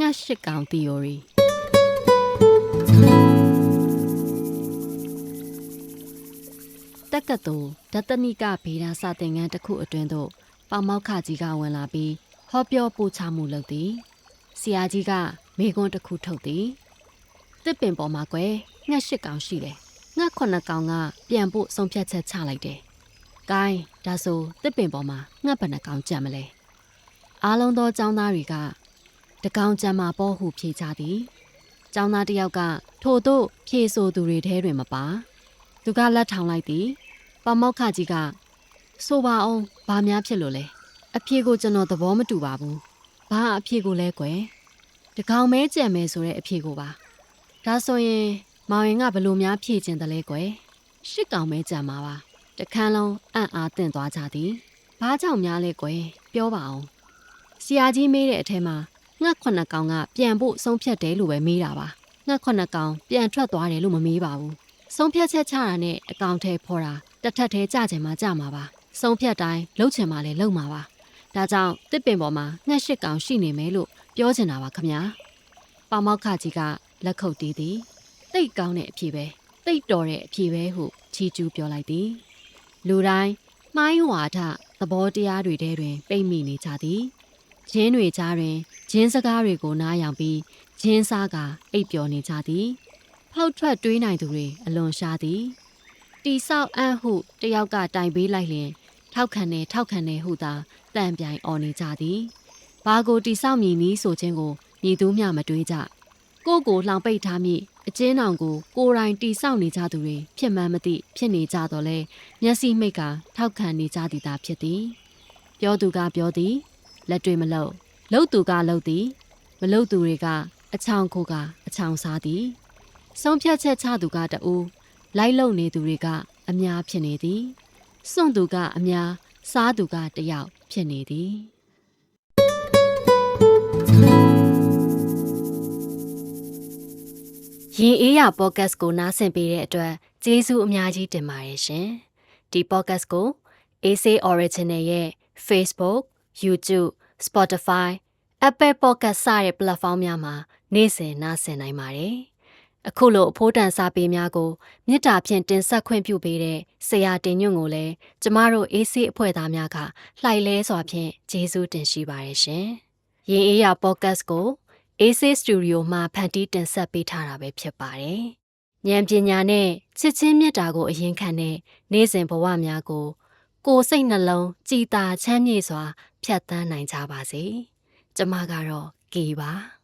ငှက်ရှစ်ကောင် theory တက္ကသိုလ်ဒသနိကဗေဒစာသင်ခန်းတစ်ခုအတွင်းသို့ပေါမောက်ခကြီးကဝင်လာပြီးဟောပြောပို့ချမှုလုပ်သည်ဆရာကြီးကမိကွန်းတစ်ခုထုတ်သည်တစ်ပင်ပေါ်မှာကွယ်ငှက်ရှစ်ကောင်ရှိတယ်ငှက်ခုနှစ်ကောင်ကပြန်ဖို့ဆုံးဖြတ်ချက်ချလိုက်တယ်။ကိုင်းဒါဆိုတစ်ပင်ပေါ်မှာငှက်ဘယ်နှကောင်ကြံမလဲအားလုံးသောចောင်းသားတွေက တကောင်ကြံမှာပေါ့ဟုဖြေချသည်ចောင်းသားတစ်ယောက်ကထို့သို့ဖြေဆိုသူတွေထဲတွင်မပါသူကလက်ထောင်လိုက်သည်ပမောက္ခကြီးကဆိုပါအောင်ဘာများဖြစ်လို့လဲအဖြေကိုကျွန်တော်သဘောမတူပါဘူးဘာအဖြေကိုလဲကွယ်တကောင်မဲကြံမယ်ဆိုတဲ့အဖြေကိုပါဒါဆိုရင်မောင်ရင်ကဘယ်လိုများဖြေကျင်တယ်လဲကွယ်ရှစ်ကောင်မဲကြံမှာပါတခန်းလုံးအံ့အားတင့်သွားကြသည်ဘာကြောင့်များလဲကွယ်ပြောပါအောင်ဆရာကြီးမေးတဲ့အထက်မှာ ငှက်ခုနှစ်ကောင်ကပြန်ဖို့ဆုံးဖြတ်တယ်လို့ပဲမေးတာပါငှက်ခုနှစ်ကောင်ပြန်ထွက်သွားတယ်လို့မမေးပါဘူးဆုံးဖြတ်ချက်ချတာနဲ့အကောင်ထဲဖော်တာတစ်ထပ်သေးကြချင်မှကြမှာပါဆုံးဖြတ်တိုင်းလှုပ်ချင်မှလည်းလှုပ်မှာပါဒါကြောင့်တစ်ပင်ပေါ်မှာငှက်ရှစ်ကောင်ရှိနေမယ်လို့ပြောချင်တာပါခမညာပါမောက်ခကြီးကလက်ခုပ်တီးသည်တိတ်ကောင်းတဲ့အဖြေပဲတိတ်တော်တဲ့အဖြေပဲဟုချီကျူးပြောလိုက်သည်လူတိုင်းမှိုင်းဝါဒသဘောတရားတွေထဲတွင် ပိတ်မိနေကြသည် ဂျင်းတွေကြားတွင်ဂျင်းစကားတွေကိုနားယောင်ပြီးဂျင်းစားကအိပ်ပျော်နေကြသည်ဖောက်ထွက်တွေးနိုင်သူတွေအလွန်ရှားသည်တီဆောက်အံ့ဟုတယောက်ကတိုင်ပေးလိုက်လျင်ထောက်ခံနေထောက်ခံနေဟုသာတန်ပြိုင်អော်နေကြသည်ဘာကိုတီဆောက်မည်နည်းဆိုခြင်းကိုမြည်သူမျှမတွေးကြကိုယ့်ကိုလှောင်ပိတ်ထားမိအကျဉ်းအောင်ကိုကိုယ်တိုင်တီဆောက်နေကြသူတွေဖြစ်မှန်းမသိဖြစ်နေကြတော့လဲမျက်စိမိတ်ကထောက်ခံနေကြသည်သာဖြစ်သည် ပြောသူကပြောသည် လက်တွေမလုတ်လှုပ်သူကလှုပ်သည်မလှုပ်သူတွေကအချောင်ခိုကအချောင်စားသည်ဆုံးဖြတ်ချက်ချသူကတူလိုက်လုံနေသူတွေကအများဖြစ်နေသည်စွန့်သူကအများစားသူကတယောက်ဖြစ်နေသည်ရင်အေးရပေါ့ကတ်ကိုနားဆင်ပေးတဲ့အတွက်ကျေးဇူးအများကြီးတင်ပါတယ်ရှင်ဒီပေါ့ကတ်ကို AC Original ရဲ့ Facebook, YouTube, Spotify, Apple Podcast စတဲ့ platform များမှာနေ့စဉ်နားဆင်နိုင်ပါတယ်။အခုလိုအဖို့တန်စာပေများကိုမေတ္တာဖြင့်တင်ဆက်ခွင့်ပြုပေးတဲ့ဆရာတင်ညွန့်ကိုလည်းကျမတို့ AC အဖွဲ့သားများကလှိုက်လဲစွာဖြင့်ကျေးဇူးတင်ရှိပါတယ်ရှင်။ရင်အေးရ podcast ကို AC Studio မှာဖန်တီးတင်ဆက်ပေးထားတာပဲဖြစ်ပါတယ်။ဉာဏ်ပညာနဲ့ချစ်ချင်းမေတ္တာကိုအရင်ခံတဲ့နေ့စဉ်ဘဝများကိုကိုယ်စိတ်နှလုံးကြည်သာချမ်းမြေ့စွာ ဖြတ်သန်းနိုင်ကြပါစေ။ကျမကတော့ကေပါ